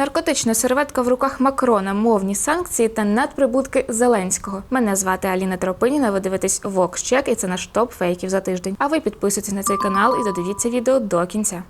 Наркотична серветка в руках Макрона, мовні санкції та надприбутки Зеленського. Мене звати Аліна Тропиніна. Ви дивитесь Вокщек, і це наш топ фейків за тиждень. А ви підписуйтесь на цей канал і додивіться відео до кінця.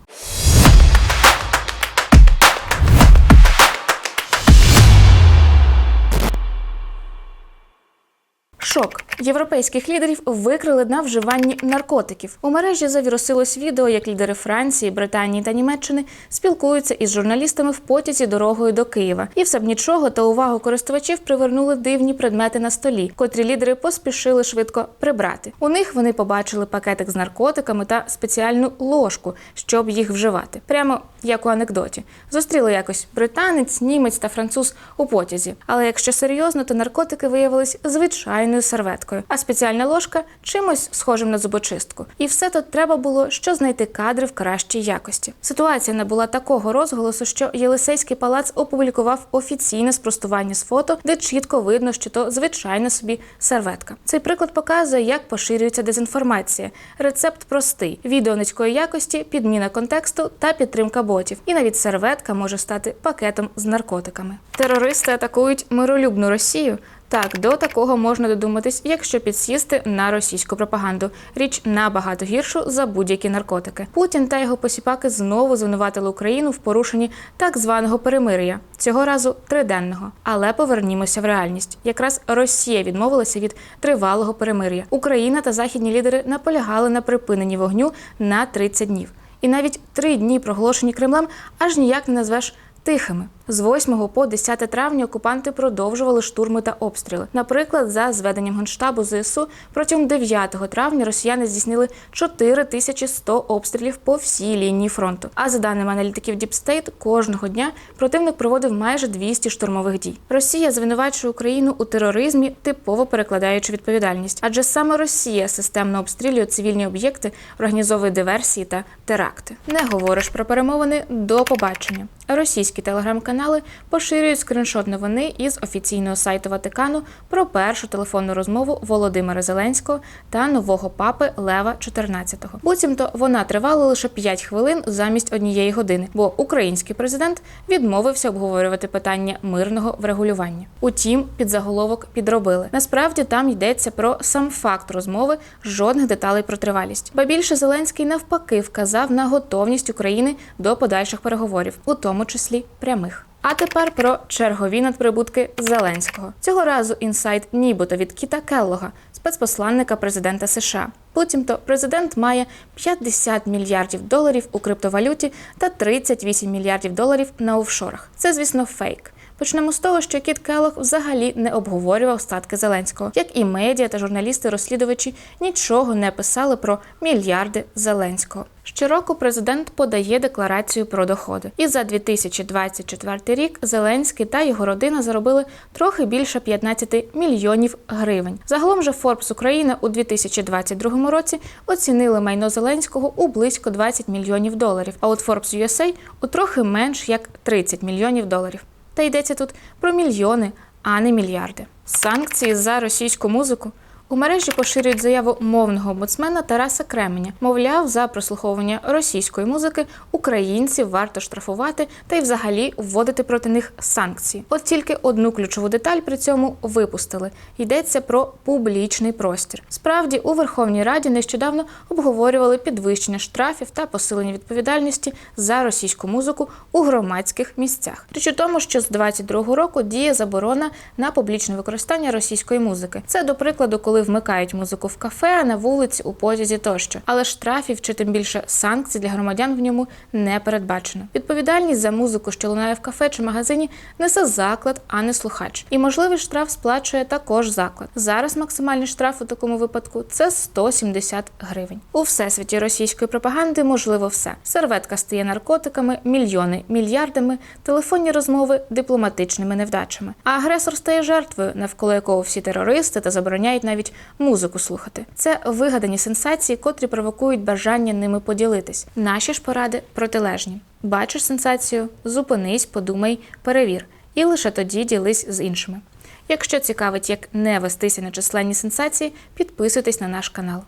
Шок європейських лідерів викрили на вживанні наркотиків. У мережі завірусилось відео, як лідери Франції, Британії та Німеччини спілкуються із журналістами в потязі дорогою до Києва. І все б нічого та увагу користувачів привернули дивні предмети на столі, котрі лідери поспішили швидко прибрати. У них вони побачили пакетик з наркотиками та спеціальну ложку, щоб їх вживати. Прямо як у анекдоті. Зустріли якось британець, німець та француз у потязі. Але якщо серйозно, то наркотики виявились звичайною серветкою, а спеціальна ложка чимось схожим на зубочистку. І все тут треба було що знайти кадри в кращій якості. Ситуація набула такого розголосу, що Єлисейський палац опублікував офіційне спростування з фото, де чітко видно, що то звичайна собі серветка. Цей приклад показує, як поширюється дезінформація. Рецепт простий: відео низької якості, підміна контексту та підтримка ботів. І навіть серветка може стати пакетом з наркотиками. Терористи атакують миролюбну Росію. Так, до такого можна додуматись, якщо підсісти на російську пропаганду. Річ набагато гіршу за будь-які наркотики. Путін та його посіпаки знову звинуватили Україну в порушенні так званого перемир'я, цього разу триденного. Але повернімося в реальність. Якраз Росія відмовилася від тривалого перемир'я. Україна та західні лідери наполягали на припиненні вогню на 30 днів. І навіть три дні проголошені Кремлем аж ніяк не назвеш тихими. З 8 по 10 травня окупанти продовжували штурми та обстріли. Наприклад, за зведенням генштабу ЗСУ протягом 9 травня росіяни здійснили 4100 обстрілів по всій лінії фронту. А за даними аналітиків State, кожного дня противник проводив майже 200 штурмових дій. Росія звинувачує Україну у тероризмі, типово перекладаючи відповідальність, адже саме Росія системно обстрілює цивільні об'єкти, організовує диверсії та теракти. Не говориш про перемовини до побачення. Російські телеграм-канали поширюють скріншот новини із офіційного сайту Ватикану про першу телефонну розмову Володимира Зеленського та нового папи Лева XIV. Буцімто вона тривала лише 5 хвилин замість однієї години, бо український президент відмовився обговорювати питання мирного врегулювання. Утім, під заголовок підробили. Насправді там йдеться про сам факт розмови, жодних деталей про тривалість. Ба більше Зеленський навпаки вказав на готовність України до подальших переговорів, у тому числі прямих. А тепер про чергові надприбутки Зеленського. Цього разу інсайт нібито від Кіта Келлога, спецпосланника президента США. Буцімто президент має 50 мільярдів доларів у криптовалюті та 38 мільярдів доларів на офшорах. Це, звісно, фейк. Почнемо з того, що Кіт Келлог взагалі не обговорював статки Зеленського, як і медіа та журналісти-розслідувачі нічого не писали про мільярди Зеленського. Щороку президент подає декларацію про доходи. І за 2024 рік Зеленський та його родина заробили трохи більше 15 мільйонів гривень. Загалом же Forbes Україна у 2022 році оцінили майно Зеленського у близько 20 мільйонів доларів. А от Forbes USA у трохи менш як 30 мільйонів доларів. Та йдеться тут про мільйони, а не мільярди. Санкції за російську музику. У мережі поширюють заяву мовного омбудсмена Тараса Кременя. Мовляв, за прослуховування російської музики українців варто штрафувати та й взагалі вводити проти них санкції. От тільки одну ключову деталь при цьому випустили. Йдеться про публічний простір. Справді, у Верховній Раді нещодавно обговорювали підвищення штрафів та посилення відповідальності за російську музику у громадських місцях. Річ у тому, що з 22-го року діє заборона на публічне використання російської музики. Це до прикладу, коли вмикають музику в кафе, на вулиці, у потязі тощо. Але штрафів чи тим більше санкцій для громадян в ньому не передбачено. Відповідальність за музику, що лунає в кафе чи магазині, несе заклад, а не слухач. І можливий штраф сплачує також заклад. Зараз максимальний штраф у такому випадку це 170 гривень. У всесвіті російської пропаганди можливо все. Серветка стає наркотиками, мільйони мільярдами, телефонні розмови дипломатичними невдачами. А агресор стає жертвою, навколо якого всі терористи та забороняють навіть музику слухати. Це вигадані сенсації, котрі провокують бажання ними поділитись. Наші ж поради протилежні. Бачиш сенсацію, зупинись, подумай, перевір, і лише тоді ділись з іншими. Якщо цікавить, як не вестися на численні сенсації, підписуйтесь на наш канал.